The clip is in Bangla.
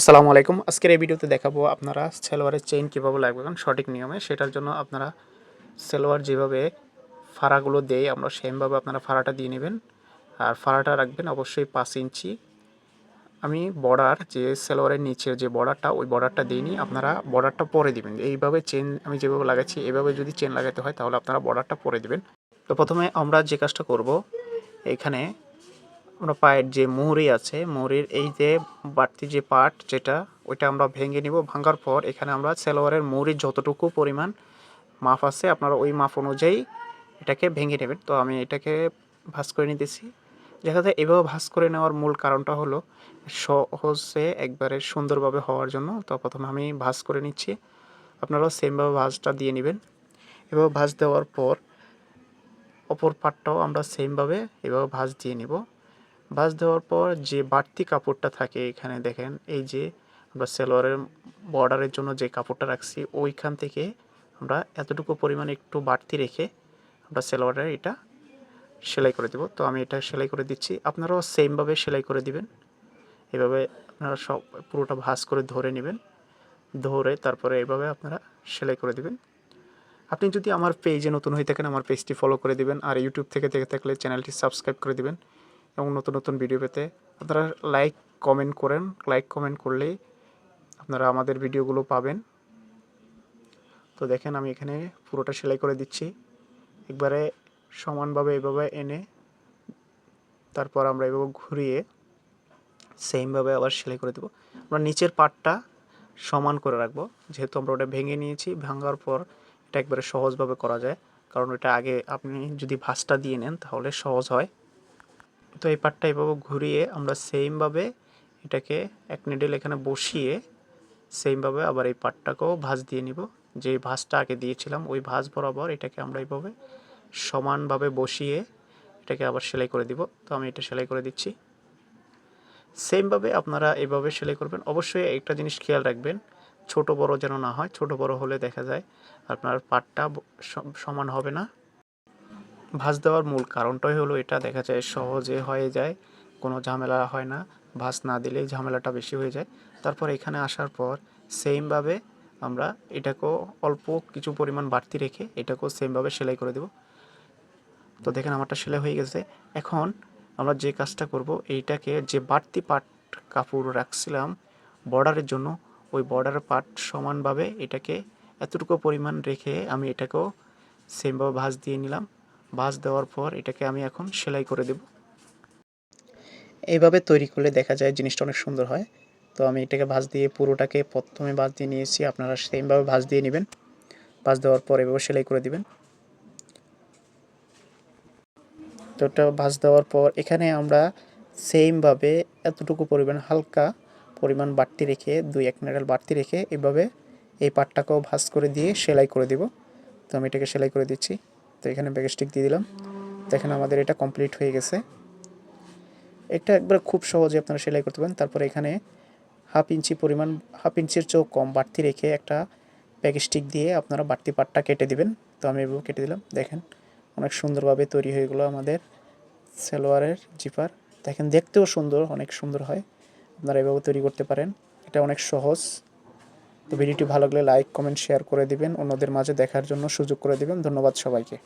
আসসালামু আলাইকুম। আজকের এই ভিডিওতে দেখাবো আপনারা সেলোয়ারের চেইন কীভাবে লাগবেন সঠিক নিয়মে সেটার জন্য আপনারা সেলোয়ার যেভাবে ফাড়াগুলো দেয় আমরা সেমভাবে আপনারা ফাড়াটা দিয়ে নেবেন। আর ফাড়াটা রাখবেন অবশ্যই পাঁচ ইঞ্চি। আমি বর্ডার, যে সেলোয়ারের নিচের যে বর্ডারটা, ওই বর্ডারটা দিইনি, আপনারা বর্ডারটা পরে দিবেন। এইভাবে চেন আমি যেভাবে লাগাচ্ছি, এভাবে যদি চেন লাগাতে হয়, তাহলে আপনারা বর্ডারটা পরে দিবেন। তো প্রথমে আমরা যে কাজটা করব, এখানে আমরা পায়ের যে মুহুরি আছে, মুহুরির এই যে বাড়তি যে পার্ট যেটা, ওইটা আমরা ভেঙে নিব। ভাঙার পর এখানে আমরা সেলোয়ারের মুহুরির যতটুকু পরিমাণ মাপ আছে, আপনারা ওই মাপ অনুযায়ী এটাকে ভেঙে নেবেন। তো আমি এটাকে ভাঁজ করে নিতেছি। দেখা যায় এভাবে ভাঁজ করে নেওয়ার মূল কারণটা হলো সহজে একবারে সুন্দরভাবে হওয়ার জন্য। তো প্রথমে আমি ভাঁজ করে নিচ্ছি। আপনারাও সেমভাবে ভাঁজটা দিয়ে নেবেন। এভাবে ভাঁজ দেওয়ার পর অপর পাটটাও আমরা সেমভাবে এভাবে ভাঁজ দিয়ে নিব। ভাঁজ দেওয়ার পর যে বাড়তি কাপড়টা থাকে এখানে দেখেন, এই যে আমরা সেলোয়ারের বর্ডারের জন্য যে কাপড়টা রাখছি, ওইখান থেকে আমরা এতটুকু পরিমাণে একটু বাড়তি রেখে আমরা সেলোয়ারের এটা সেলাই করে দেব। তো আমি এটা সেলাই করে দিচ্ছি। আপনারাও সেমভাবে সেলাই করে দিবেন। এভাবে আপনারা সব পুরোটা ভাঁজ করে ধরে নেবেন। ধরে তারপরে এভাবে আপনারা সেলাই করে দিবেন। আপনি যদি আমার পেজে নতুন হয়ে থাকেন, আমার পেজটি ফলো করে দিবেন। আর ইউটিউব থেকে দেখে থাকলে চ্যানেলটি সাবস্ক্রাইব করে দিবেন। এবং নতুন নতুন ভিডিও পেতে। আপনারা লাইক কমেন্ট করেন। লাইক কমেন্ট করলেই আপনারা আমাদের ভিডিওগুলো পাবেন। তো দেখেন, আমি এখানে পুরোটা সেলাই করে দিচ্ছি। একবারে সমানভাবে এভাবে এনে তারপর আমরা এভাবে ঘুরিয়ে সেমভাবে আবার সেলাই করে দেবো। আমরা নিচের পাটটা সমান করে রাখব। যেহেতু আমরা ওটা ভেঙে নিয়েছি, ভাঙার পর এটা একবারে সহজভাবে করা যায়। কারণ ওটা আগে আপনি যদি ভাঁজটা দিয়ে নেন, তাহলে সহজ হয়। তো এই পাটটা এভাবে ঘুরিয়ে আমরা সেমভাবে এটাকে এক নিডেল এখানে বসিয়ে সেমভাবে আবার এই পাটটাকেও ভাঁজ দিয়ে নিব। যে ভাঁজটা আগে দিয়েছিলাম, ওই ভাঁজ বরাবর এটাকে আমরা এইভাবে সমানভাবে বসিয়ে এটাকে আবার সেলাই করে দিব। তো আমি এটা সেলাই করে দিচ্ছি। সেমভাবে আপনারা এভাবে সেলাই করবেন। অবশ্যই একটা জিনিস খেয়াল রাখবেন, ছোট বড় যেন না হয়, ছোট বড় হলে দেখা যায় আপনার পাটটা সমান হবে না। ভাঁজ দেওয়ার মূল কারণটাই হলো এটা, দেখা যায় সহজে হয়ে যায়, কোনো ঝামেলা হয় না। ভাঁজ না দিলেই ঝামেলাটা বেশি হয়ে যায়। তারপর এখানে আসার পর সেমভাবে আমরা এটাকেও অল্প কিছু পরিমাণ বাড়তি রেখে এটাকেও সেমভাবে সেলাই করে দেব। তো দেখেন আমারটা সেলাই হয়ে গেছে। এখন আমরা যে কাজটা করব, এইটাকে যে বাড়তি পাট কাপড় রাখছিলাম বর্ডারের জন্য, ওই বর্ডারের পাট সমানভাবে এটাকে এতটুকু পরিমাণ রেখে আমি এটাকেও সেমভাবে ভাঁজ দিয়ে নিলাম। ভাঁজ দেওয়ার পর এটাকে আমি এখন সেলাই করে দেব। এইভাবে তৈরি করলে দেখা যায় জিনিসটা অনেক সুন্দর হয়। তো আমি এটাকে ভাঁজ দিয়ে পুরোটাকে প্রথমে ভাঁজ দিয়ে নিয়েছি, আপনারা সেমভাবে ভাঁজ দিয়ে নেবেন। ভাঁজ দেওয়ার পর এভাবে সেলাই করে দিবেন। তো ওটা ভাঁজ দেওয়ার পর এখানে আমরা সেমভাবে এতটুকু পরিমাণ হালকা পরিমাণ বাড়তি রেখে, দুই এক নেড়াল বাড়তি রেখে এভাবে এই পাটটাকেও ভাঁজ করে দিয়ে সেলাই করে দিব। তো আমি এটাকে সেলাই করে দিচ্ছি। তো এখানে ব্যাগস্টিক দিয়ে দিলাম। দেখেন আমাদের এটা কমপ্লিট হয়ে গেছে। এটা একবার খুব সহজে আপনারা সেলাই করতে পারেন। তারপরে এখানে হাফ ইঞ্চি পরিমাণ হাফ ইঞ্চির চোখ কম বাড়তি রেখে একটা প্যাকেস্টিক দিয়ে আপনারা বাড়তি পাটটা কেটে দিবেন। তো আমি এভাবে কেটে দিলাম। দেখেন অনেক সুন্দরভাবে তৈরি হয়ে গেলো আমাদের সালোয়ারের জিপার দেখেন দেখতেও সুন্দর, অনেক সুন্দর হয়। আপনারা এভাবে তৈরি করতে পারেন। এটা অনেক সহজ। তো ভিডিওটি ভালো লাগলে লাইক, কমেন্ট, শেয়ার করে দিবেন। অন্যদের মাঝে দেখার জন্য সুযোগ করে দিবেন। ধন্যবাদ সবাইকে।